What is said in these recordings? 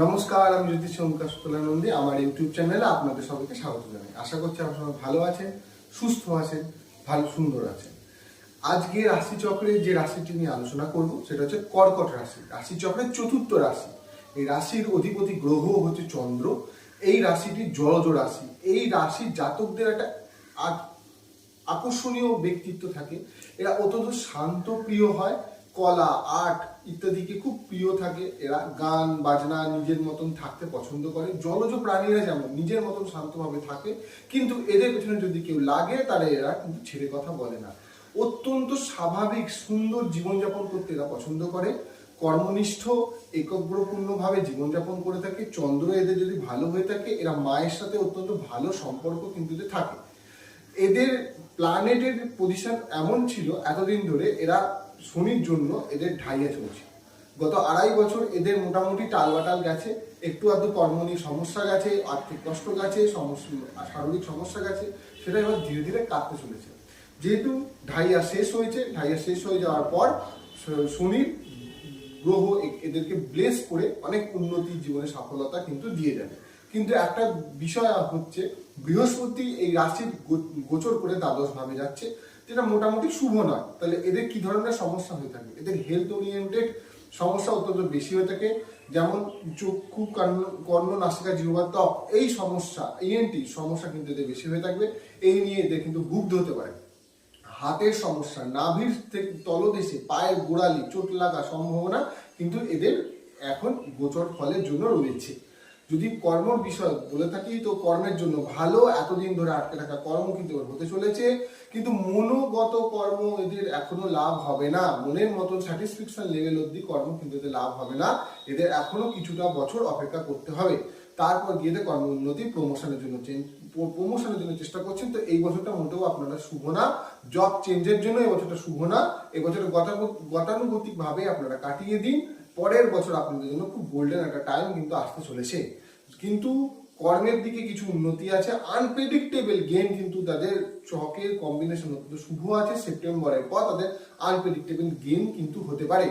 নমস্কার, আমি জ্যোতিষ ওমকার শুক্লানন্দী আমার ইউটিউব চ্যানেলে আপনাদের সবাইকে স্বাগত জানাই। আশা করছি আপনারা ভালো আছেন, সুস্থ আছেন, ভালো, সুন্দর আছেন। আজকে রাশিচক্রের যে রাশিটি নিয়ে আলোচনা করব, সেটা হচ্ছে কর্কট রাশি, রাশিচক্রের চতুর্থ রাশি। এই রাশির অধিপতি গ্রহ হচ্ছে চন্দ্র। এই রাশিটি জলজ রাশি। এই রাশির জাতকদের একটা আকর্ষণীয় ব্যক্তিত্ব থাকে। এরা অত্যন্ত শান্ত, প্রিয় হয়। কলা, আর্ট ইত্যাদিকে খুব প্রিয় থাকে। এরা গান, বাজনা নিজের মতন থাকতে পছন্দ করে। জলজ প্রাণীরা যেমন নিজের মতন শান্তভাবে থাকে, কিন্তু এদের পেছনে যদি কেউ লাগে, তাহলে এরা কিন্তু ছেড়ে কথা বলে না। অত্যন্ত স্বাভাবিক সুন্দর জীবনযাপন করতে এরা পছন্দ করে। কর্মনিষ্ঠ, একগ্রপূর্ণভাবে জীবনযাপন করে থাকে। চন্দ্র এদের যদি ভালো হয়ে থাকে, এরা মায়ের সাথে অত্যন্ত ভালো সম্পর্ক কিন্তু থাকে। এদের প্ল্যানেটের পজিশন এমন ছিল, এতদিন ধরে এরা শনির জন্য এদের ঢাইয়ে চলছে। গত আড়াই বছর এদের মোটামুটি টালবাটাল গেছে, একটু আধটু কর্ম সমস্যা গেছে, আর্থিক কষ্ট গেছে, সমস্যা, শারীরিক সমস্যা গেছে, সেটা এবার ধীরে ধীরে কাটতে চলেছে। যেহেতু ঢাইয়া শেষ হয়েছে, ঢাইয়া শেষ হয়ে যাওয়ার পর শনির গ্রহ এদেরকে ব্লেস করে অনেক উন্নতি জীবনে সফলতা কিন্তু দিয়ে যাবে। কিন্তু একটা বিষয় হচ্ছে, বৃহস্পতি এই রাশির গোচর করে দ্বাদশ ভাবে যাচ্ছে। যেটা মোটামুটি শুভ নয়। তাহলে এদের কি ধরনের সমস্যা হয়ে থাকে? এদের হেলথ ওরিয়েন্টেড সমস্যা অত্যন্ত বেশি হয়ে থাকে। যেমন চক্ষু, কর্ণ কর্ণ, নাসিকা জিহ্বা ত্বক এই সমস্যা ইএনটি সমস্যা কিন্তু এদের বেশি হয়ে থাকবে। এই নিয়ে এদের কিন্তু ভুগতে হতে পারে। হাতের সমস্যা, নাভির থেকে তলদেশে, পায়ের গোড়ালি, চোট লাগা সম্ভাবনা কিন্তু এদের এখন গোচর ফলের জন্য রয়েছে। যদি কর্ম বিষয় বলে থাকি, তো কর্মের জন্য ভালো এতদিন ধরে আটকে থাকা কর্ম কিন্তু হতে চলেছে। কিন্তু মনোগত কর্ম এদের এখনও লাভ হবে না। মনের মতন স্যাটিসফ্যাকশন লেভেল অব্দি কর্ম কিন্তু এদের লাভ হবে না। এদের এখনও কিছুটা বছর অপেক্ষা করতে হবে। তারপর গিয়ে কর্ম উন্নতি প্রমোশনের জন্য প্রমোশনের জন্য চেষ্টা করছেন তো এই বছরটা মোটেও আপনারা শুভ না। জব চেঞ্জের জন্য এই বছরটা শুভ না। এই বছর গতানুগতিক ভাবে আপনারা কাটিয়ে দিন। পরের বছর আপনাদের জন্য খুব গোল্ডেন একটা টাইম কিন্তু আসতে চলেছে। কিন্তু কর্মের দিকে কিছু উন্নতি আছে। আনপ্রেডিক্টেবল গেম কিন্তু তাদের চকের কম্বিনেশন অত্যন্ত শুভ আছে। সেপ্টেম্বরের পর তাদের আনপ্রেডিক্টেবল গেম কিন্তু হতে পারে।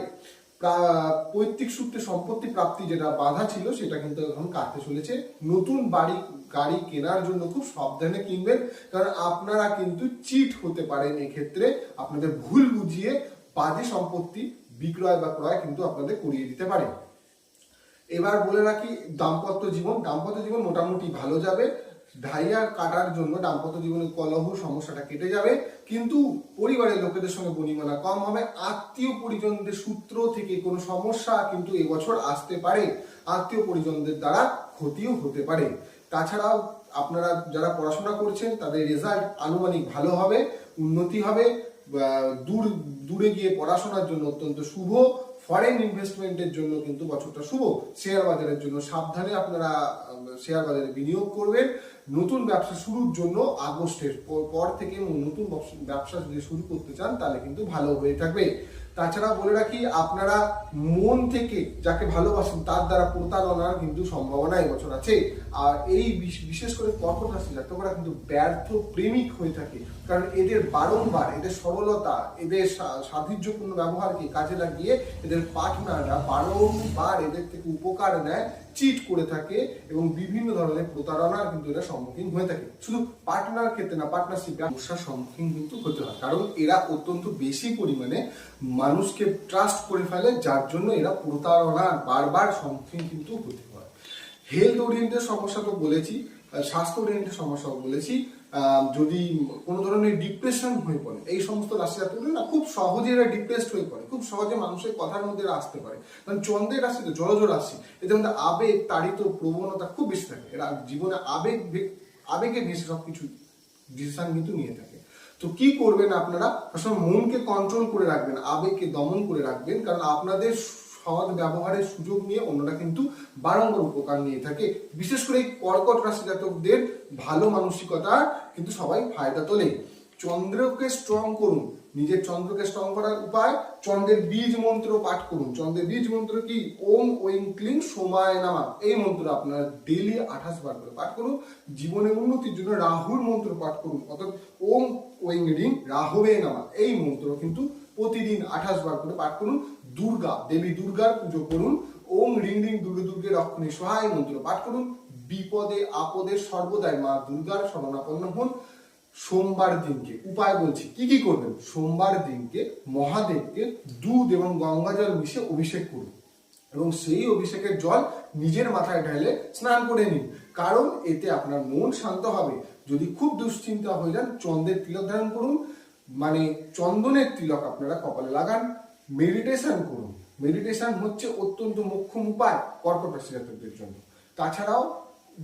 পৈতৃক সূত্রে সম্পত্তি প্রাপ্তি যেটা বাধা ছিল, সেটা কিন্তু এখন কাটতে চলেছে। নতুন বাড়ি, গাড়ি কেনার জন্য খুব সাবধানে কিনবেন, কারণ আপনারা কিন্তু চিট হতে পারেন এক্ষেত্রে। আপনাদের ভুল বুঝিয়ে বাজে সম্পত্তি বিক্রয় বা ক্রয় কিন্তু আপনাদের করিয়ে দিতে পারে। এবার বলে রাখি, দাম্পত্য জীবন দাম্পত্য জীবন মোটামুটি ভালো যাবে। ঢাইয়া কাটার জন্য দাম্পত্য জীবনের কলহ, সমস্যাটা কেটে যাবে। কিন্তু পরিবারের লোকেদের সঙ্গে বনিমানা কম হবে। আত্মীয় পরিজনদের সূত্র থেকে কোনো সমস্যা কিন্তু এবছর আসতে পারে। আত্মীয় পরিজনদের দ্বারা ক্ষতিও হতে পারে। তাছাড়াও আপনারা যারা পড়াশোনা করছেন, তাদের রেজাল্ট আনুমানিক ভালো হবে, উন্নতি হবে। দূর, দূরে গিয়ে পড়াশোনার জন্য অত্যন্ত শুভ। ফরেন ইনভেস্টমেন্টের জন্য কিন্তু বছরটা শুভ। শেয়ার বাজারের জন্য সাবধানে আপনারা শেয়ার বাজারে বিনিয়োগ করবেন। নতুন ব্যবসা শুরুর জন্য আগস্টের পর- থেকে নতুন ব্যবসা- যদি শুরু করতে চান, তাহলে কিন্তু ভালো হয়ে থাকবে। তাছাড়া বলে রাখি, আপনারা মন থেকে যাকে ভালোবাসেন, তার দ্বারা প্রতারণার কিন্তু সম্ভাবনা এবছর আছে। আর এই বিশেষ করে কর্কট রাশি জাতকরা কিন্তু ব্যর্থ প্রেমিক হয়ে থাকে। কারণ এদের বারংবার এদের সরলতা, এদের সাধির্যপূর্ণ ব্যবহারকে কাজে লাগিয়ে এদের পার্টনাররা বারংবার এদের থেকে উপকার নেয়। চিট করে থাকে এবং বিভিন্ন ধরনের প্রতারণার কিন্তু এরা সম্মুখীন হয়ে থাকে। শুধু পার্টনার ক্ষেত্রে না পার্টনারশিপ সমস্যার সম্মুখীন কিন্তু হতে হয়। কারণ এরা অত্যন্ত বেশি পরিমাণে মানুষকে ট্রাস্ট করে ফেলে, যার জন্য এরা প্রতারণা বারবার সম্মুখীন কিন্তু হতে হয়। হেলথ ওরিয়েন্টের সমস্যা তো বলেছি স্বাস্থ্য ওরিয়েন্টের সমস্যাও বলেছি যদি কোনো ধরনের ডিপ্রেশন হয়ে পড়ে, এই সমস্ত রাশি জাতকরা না খুব সহজে এরা ডিপ্রেসড হয়ে পড়ে, খুব সহজে মানুষের কথার মধ্যে এরা আসতে পারে। কারণ চন্দ্রের রাশি তো জলজ রাশি, এদের মধ্যে আবেগ, তাড়িত, প্রবণতা খুব বেশি থাকে। এরা জীবনে আবেগ আবেগে ভেসে সব কিছু ডিসিশন কিন্তু নিয়ে থাকে। তো কি করবেন আপনারা? সবসময় মনকে কন্ট্রোল করে রাখবেন, আবেগকে দমন করে রাখবেন। কারণ আপনাদের সৎ ব্যবহারের সুযোগ নিয়ে অন্যরা কিন্তু বারংবার উপকার নিয়ে থাকে। বিশেষ করে এই কর্কট রাশি জাতকদের ভালো মানসিকতা কিন্তু সবাই ফায়দা তোলে। চন্দ্রকে স্ট্রং করুন, নিজের চন্দ্রকে স্ট্রং করার উপায়, চন্দ্রের বীজ মন্ত্র পাঠ করুন। চন্দ্রের বীজ মন্ত্র কি? ওম ওইং ক্লিং, সোমায় নামা। এই মন্ত্র আপনারা ডেলি আঠাশ বার করে পাঠ করুন। জীবনের উন্নতির জন্য রাহুর মন্ত্র পাঠ করুন। অর্থাৎ ওম ওইং রিং, রাহবে নামা। এই মন্ত্র কিন্তু প্রতিদিন আঠাশ বার করে পাঠ করুন। দুর্গা, দেবী দুর্গার পুজো করুন। ওম রিং রিং দুর্গে দুর্গে রক্ষণে সহায় মন্ত্র পাঠ করুন। বিপদে আপদে সর্বদাই মা দুর্গার শরণাপন্ন হন। সোমবার দিনকে উপায় বলছি, কি কি করবেন? সোমবার দিনকে মহাদেবকে দুধ এবং গঙ্গা জল মিশে অভিষেক করুন। এবং সেই অভিষেকের জল নিজের মাথায় ঢালে স্নান করে নিন। কারণ এতে আপনার মন শান্ত হবে। যদি খুব দুশ্চিন্তা হয়ে যান, চন্দ্রের তিলক ধারণ করুন। মানে চন্দনের তিলক আপনারা কপালে লাগান। মেডিটেশন করুন। মেডিটেশন হচ্ছে অত্যন্ত মোক্ষম উপায় কর্কট রাশি জাতকদের জন্য। তাছাড়াও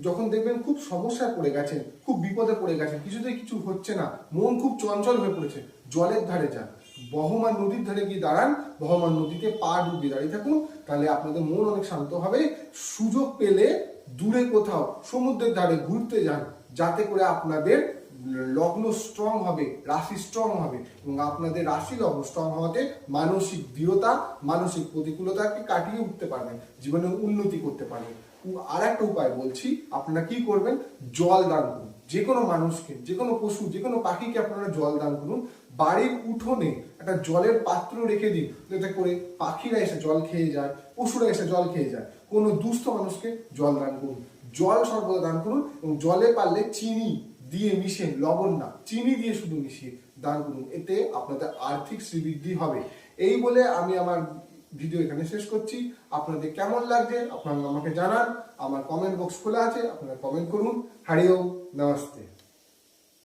যখন দেখবেন খুব সমস্যায় পড়ে গেছেন, খুব বিপদে পড়ে গেছেন, কিছুতেই কিছু হচ্ছে না, মন খুব চঞ্চল হয়ে পড়েছে, জলের ধারে যান। বহমান নদীর ধারে গিয়ে দাঁড়ান, বহমান নদীতে পা ডুবিয়ে দাঁড়িয়ে থাকুন, তাহলে আপনাদের মন অনেক শান্ত হবে। সুযোগ পেলে দূরে কোথাও সমুদ্রের ধারে ঘুরতে যান যাতে করে আপনাদের লগ্ন স্ট্রং হবে, রাশি স্ট্রং হবে এবং আপনাদের রাশি লগ্ন স্ট্রং হওয়াতে মানসিক দৃঢ়তা, মানসিক প্রতিকূলতাকে কাটিয়ে উঠতে পারবেন, জীবনে উন্নতি করতে পারবেন। আর একটা উপায় বলছি, আপনারা কি করবেন? জল দান করুন। যে কোনো মানুষকে, যে কোনো পশু, যে কোনো পাখিকে আপনারা জল দান করুন। বাড়ির উঠোনে একটা জলের পাত্র রেখে দিন, যাতে করে পাখিরা এসে জল খেয়ে যায়, পশুরা এসে জল খেয়ে যায়। কোনো দুস্থ মানুষকে জল দান করুন। জল সর্বদা দান করুন এবং জলে পারলে চিনি দিয়ে মিশে লবণ না, চিনি দিয়ে শুধু মিশিয়ে দান করুন। এতে আপনাদের আর্থিক শ্রীবৃদ্ধি হবে। এই বলে আমি আমার ভিডিও এখানে শেষ করছি। আপনাদের কেমন লাগছে আপনারা আমাকে জানান। আমার কমেন্ট বক্স খোলা আছে, আপনারা কমেন্ট করুন। হারিও নমস্তে।